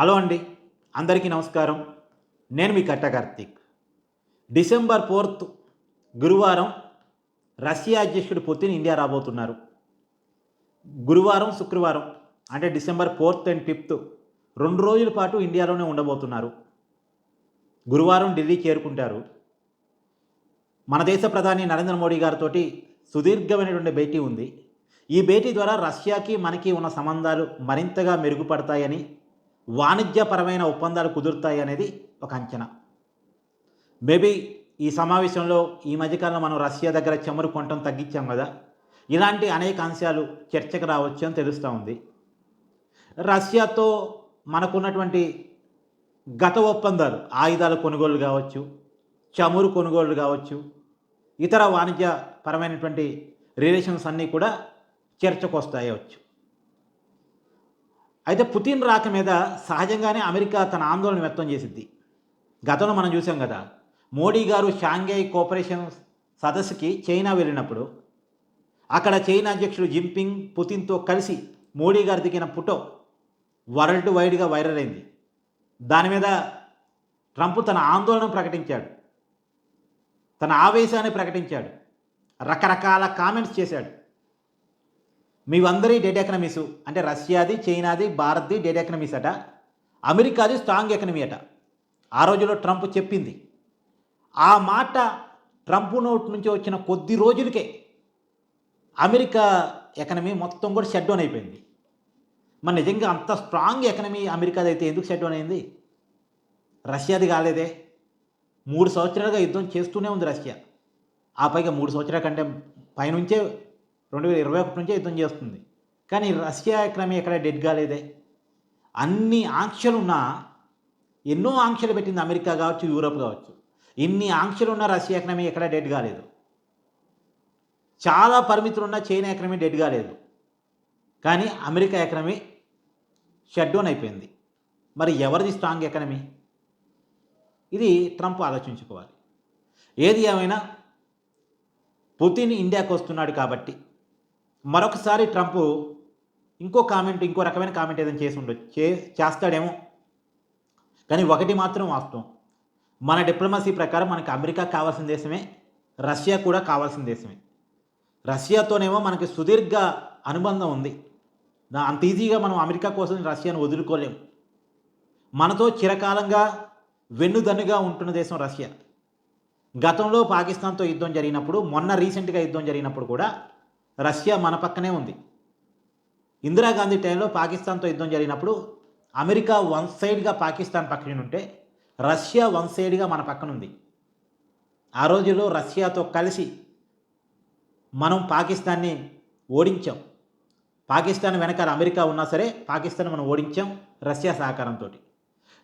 Hello అండి అందరికీ నమస్కారం. నేను మీ కట్ట కార్తీక్. డిసెంబర్ ఫోర్త్ గురువారం రష్యా అధ్యక్షుడు పుతిన్ ఇండియా రాబోతున్నారు. గురువారం శుక్రవారం అంటే డిసెంబర్ ఫోర్త్ అండ్ ఫిఫ్త్ రెండు రోజుల పాటు ఇండియాలోనే ఉండబోతున్నారు. గురువారం ఢిల్లీ చేరుకుంటారు. మన దేశ ప్రధాని నరేంద్ర మోడీ గారితో సుదీర్ఘమైనటువంటి భేటీ ఉంది. ఈ భేటీ ద్వారా రష్యాకి మనకి ఉన్న సంబంధాలు మరింతగా మెరుగుపడతాయని వాణిజ్యపరమైన ఒప్పందాలు కుదురుతాయి అనేది ఒక అంచనా. మేబీ ఈ సమావేశంలో ఈ మధ్యకాలంలో మనం రష్యా దగ్గర చెమరు కొనటం తగ్గించాం కదా. ఇలాంటి అనేక అంశాలు చర్చకు రావచ్చు అని తెలుస్తూ ఉంది. రష్యాతో మనకున్నటువంటి గత ఒప్పందాలు ఆయుధాల కొనుగోలు కావచ్చు చమురు కొనుగోలు కావచ్చు ఇతర వాణిజ్యపరమైనటువంటి రిలేషన్స్ అన్నీ కూడా చర్చకు వస్తాయవచ్చు. అయితే పుతిన్ రాక మీద సహజంగానే అమెరికా తన ఆందోళన వ్యక్తం చేసింది గతంలో మనం చూసాం కదా మోడీ గారు షాంఘై కోఆపరేషన్ సదస్సుకి చైనా వెళ్ళినప్పుడు అక్కడ చైనా అధ్యక్షుడు జింపింగ్ పుతిన్తో కలిసి మోడీ గారు దిగిన ఫోటో వరల్డ్ వైడ్గా వైరల్ అయింది. దాని మీద ట్రంప్ తన ఆందోళన ప్రకటించాడు. తన ఆవేశాన్ని ప్రకటించాడు. రకరకాల కామెంట్స్ చేశాడు. మీవందరి డేటా ఎకనమీసు అంటే రష్యాది చైనాది భారత్ది డేటా ఎకనమీస్ అట. అమెరికాది స్ట్రాంగ్ ఎకనమీ అట. ఆ రోజులో ట్రంప్ చెప్పింది. ఆ మాట ట్రంప్ నోట్ నుంచి వచ్చిన కొద్ది రోజులకే అమెరికా ఎకనమీ మొత్తం కూడా షట్ డౌన్ అయిపోయింది. మరి నిజంగా అంత స్ట్రాంగ్ ఎకనమీ అమెరికాది అయితే ఎందుకు షట్ డౌన్ అయింది? రష్యాది కాలేదే. మూడు సంవత్సరాలుగా యుద్ధం చేస్తూనే ఉంది రష్యా. ఆ పైగా మూడు సంవత్సరాల కంటే పైనుంచే రెండు వేల ఇరవై ఒకటి నుంచే యుద్ధం చేస్తుంది. కానీ రష్యా క్రమే ఎక్కడ డెడ్ కాలేదే అన్ని ఆంక్షలు ఉన్నా ఎన్నో ఆంక్షలు పెట్టింది అమెరికా కావచ్చు యూరోప్ కావచ్చు. ఇన్ని ఆంక్షలు ఉన్న రష్యా ఎకనమీ ఎక్కడ డెడ్ కాలేదు చాలా పరిమితులు ఉన్న చైనా ఎకనమీ డెడ్ కాలేదు కానీ అమెరికా ఎకనమీ షట్ డౌన్ అయిపోయింది. మరి ఎవరిది స్ట్రాంగ్ ఎకనమీ ఇది ట్రంప్ ఆలోచించుకోవాలి. ఏది ఏమైనా పుతిన్ ఇండియాకు వస్తున్నాడు కాబట్టి మరొకసారి ట్రంప్ ఇంకో కామెంట్ ఇంకో రకమైన కామెంట్ ఏదైనా చేసి ఉండొచ్చు చే చేస్తాడేమో. కానీ ఒకటి మాత్రం వాస్తవం. మన డిప్లొమసీ ప్రకారం మనకి అమెరికా కావాల్సిన దేశమే రష్యా కూడా కావాల్సిన దేశమే. రష్యాతోనేమో మనకి సుదీర్ఘ అనుబంధం ఉంది. అంత ఈజీగా మనం అమెరికా కోసం రష్యాను వదులుకోలేము మనతో చిరకాలంగా వెన్నుదన్నుగా ఉంటున్న దేశం రష్యా. గతంలో పాకిస్తాన్తో యుద్ధం జరిగినప్పుడు మొన్న రీసెంట్గా యుద్ధం జరిగినప్పుడు కూడా రష్యా మన పక్కనే ఉంది. ఇందిరాగాంధీ టైంలో పాకిస్తాన్తో యుద్ధం జరిగినప్పుడు అమెరికా వన్ సైడ్గా పాకిస్తాన్ పక్కన ఉంటే రష్యా వన్ సైడ్గా మన పక్కన ఉంది. ఆ రోజుల్లో రష్యాతో కలిసి మనం పాకిస్తాన్ని ఓడించాం. పాకిస్తాన్ వెనకాల అమెరికా ఉన్నా సరే పాకిస్తాన్ మనం ఓడించాం రష్యా సహకారంతో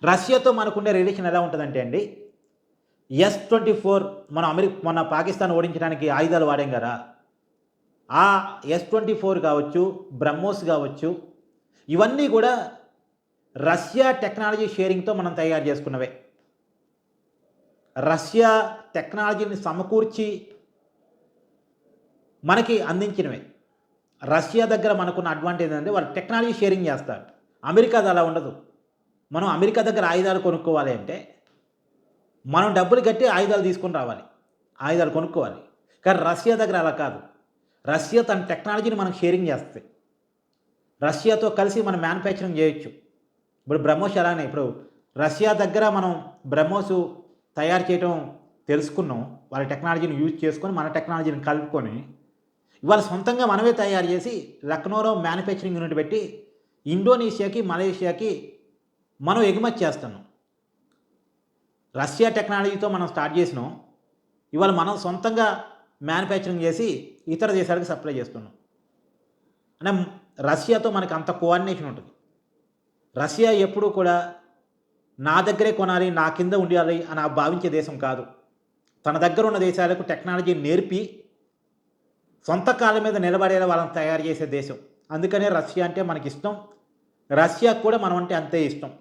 రష్యాతో మనకుండే రిలేషన్ ఎలా ఉంటుందంటే అండి ఎస్ ట్వంటీ ఫోర్ మనం అమెరికా మన పాకిస్తాన్ ఓడించడానికి ఆయుధాలు వాడాం కదా ఆ ఎస్ ట్వంటీ ఫోర్ కావచ్చు బ్రహ్మోస్ కావచ్చు ఇవన్నీ కూడా రష్యా టెక్నాలజీ షేరింగ్తో మనం తయారు చేసుకున్నవే. రష్యా టెక్నాలజీని సమకూర్చి మనకి అందించినవే. రష్యా దగ్గర మనకున్న అడ్వాంటేజ్ ఏంటంటే వాళ్ళు టెక్నాలజీ షేరింగ్ చేస్తారు. అమెరికాది అలా ఉండదు. మనం అమెరికా దగ్గర ఆయుధాలు కొనుక్కోవాలి అంటే మనం డబ్బులు కట్టి ఆయుధాలు తీసుకొని రావాలి. ఆయుధాలు కొనుక్కోవాలి. కానీ రష్యా దగ్గర అలా కాదు. రష్యా తన టెక్నాలజీని మనం షేరింగ్ చేస్తుంది రష్యాతో కలిసి మనం మ్యానుఫ్యాక్చరింగ్ చేయొచ్చు. ఇప్పుడు బ్రహ్మోస్ అలానే ఇప్పుడు రష్యా దగ్గర మనం బ్రహ్మోస్ తయారు చేయడం తెలుసుకున్నాం. వాళ్ళ టెక్నాలజీని యూజ్ చేసుకొని మన టెక్నాలజీని కలుపుకొని ఇవాళ సొంతంగా మనమే తయారు చేసి లక్నోలో మ్యానుఫ్యాక్చరింగ్ యూనిట్ పెట్టి ఇండోనేషియాకి మలేషియాకి మనం ఎగుమతి చేస్తున్నాం. రష్యా టెక్నాలజీతో మనం స్టార్ట్ చేసినాం. ఇవాళ మనం సొంతంగా మ్యానుఫ్యాక్చరింగ్ చేసి ఇతర దేశాలకు సప్లై చేస్తున్నాం. అంటే రష్యాతో మనకు అంత కోఆర్డినేషన్ ఉంటుంది. రష్యా ఎప్పుడూ కూడా నా దగ్గరే కొనాలి నా కింద ఉండాలి అని భావించే దేశం కాదు. తన దగ్గర ఉన్న దేశాలకు టెక్నాలజీ నేర్పి సొంత కాళ్ళ మీద నిలబడేలా వాళ్ళని తయారు చేసే దేశం. అందుకనే రష్యా అంటే మనకి ఇష్టం. రష్యాకు కూడా మనం అంటే అంతే ఇష్టం.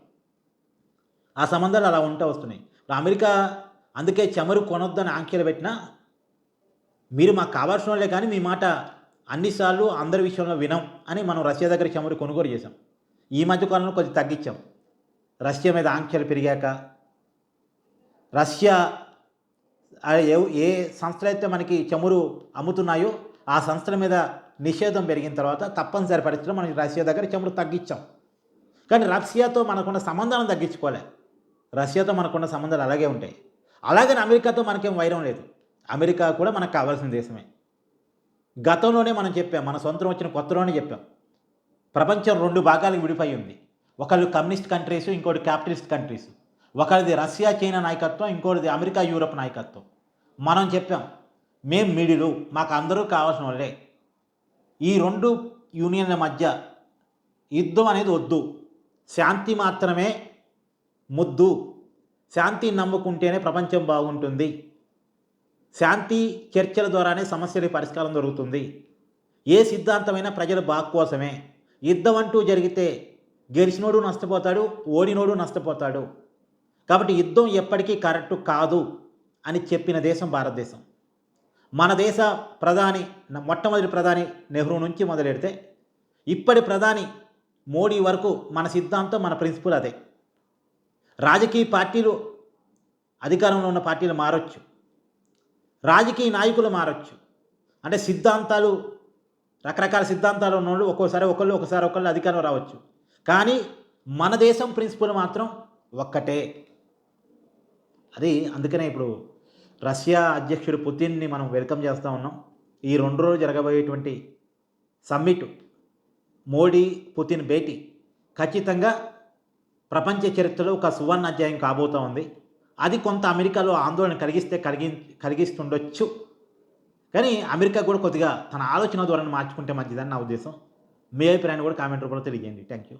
ఆ సంబంధాలు అలా ఉంటూ వస్తున్నాయి. అమెరికా అందుకే చమురు కొనొద్దని ఆంక్షలు పెట్టినా మీరు మాకు కావాల్సిన వాళ్ళే కానీ మీ మాట అన్నిసార్లు అందరి విషయంలో వినం అని మనం రష్యా దగ్గర చమురు కొనుగోలు చేసాం ఈ మధ్య కాలంలో కొంచెం తగ్గించాం. రష్యా మీద ఆంక్షలు పెరిగాక రష్యా ఏ- ఏ సంస్థలు అయితే మనకి చమురు అమ్ముతున్నాయో ఆ సంస్థల మీద నిషేధం పెరిగిన తర్వాత తప్పనిసరి పరిస్థితిలో మనం రష్యా దగ్గర చమురు తగ్గించాం. కానీ రష్యాతో మనకున్న సంబంధాలను తగ్గించుకోలే. రష్యాతో మనకున్న సంబంధాలు అలాగే ఉంటాయి. అలాగని అమెరికాతో మనకేం వైరం లేదు. అమెరికా కూడా మనకు కావాల్సిన దేశమే. గతంలోనే మనం చెప్పాం మన సొంతం వచ్చిన కొత్తలోనే చెప్పాం. ప్రపంచం రెండు భాగాలకు విడిపోయి ఉంది. ఒకళ్ళు కమ్యూనిస్ట్ కంట్రీస్ ఇంకోటి క్యాపిటలిస్ట్ కంట్రీస్. ఒకరిది రష్యా చైనా నాయకత్వం ఇంకోటిది అమెరికా యూరప్ నాయకత్వం. మనం చెప్పాం మేం మిడిలు మాకు అందరూ కావాల్సిన వాళ్ళే. ఈ రెండు యూనియన్ల మధ్య యుద్ధం అనేది వద్దు. శాంతి మాత్రమే ముద్దు. శాంతి నమ్ముకుంటేనే ప్రపంచం బాగుంటుంది. శాంతి చర్చల ద్వారానే సమస్యల పరిష్కారం దొరుకుతుంది. ఏ సిద్ధాంతమైనా ప్రజల బాగు కోసమే యుద్ధం అంటూ జరిగితే గెలిచినోడు నష్టపోతాడు ఓడినోడు నష్టపోతాడు. కాబట్టి యుద్ధం ఎప్పటికీ కరెక్ట్ కాదు అని చెప్పిన దేశం భారతదేశం. మన దేశ ప్రధాని మొట్టమొదటి ప్రధాని నెహ్రూ నుంచి మొదలెడితే ఇప్పటి ప్రధాని మోడీ వరకు మన సిద్ధాంతం మన ప్రిన్సిపల్ అదే. రాజకీయ పార్టీలు అధికారంలో ఉన్న పార్టీలు మారొచ్చు. రాజకీయ నాయకులు మారచ్చు. అంటే సిద్ధాంతాలు రకరకాల సిద్ధాంతాలు ఉన్నోళ్ళు ఒక్కోసారి ఒకళ్ళు ఒకసారి ఒకళ్ళు అధికారం రావచ్చు. కానీ మన దేశం ప్రిన్సిపల్ మాత్రం ఒక్కటే. అది అందుకనే ఇప్పుడు రష్యా అధ్యక్షుడు పుతిన్ని మనం వెల్కమ్ చేస్తూ ఉన్నాం. ఈ రెండు రోజులు జరగబోయేటువంటి సమ్మిట్ మోడీ పుతిన్ భేటీ ఖచ్చితంగా ప్రపంచ చరిత్రలో ఒక సువర్ణ అధ్యాయం కాబోతూ ఉంది. అది కొంత అమెరికాలో ఆందోళన కలిగిస్తే కలిగి కలిగిస్తుండొచ్చు. కానీ అమెరికా కూడా కొద్దిగా తన ఆలోచన ధోరణి మార్చుకుంటే మంచిదని నా ఉద్దేశం. మీ అభిప్రాయాన్ని కూడా కామెంట్ రూపంలో తెలియజేయండి. Thank you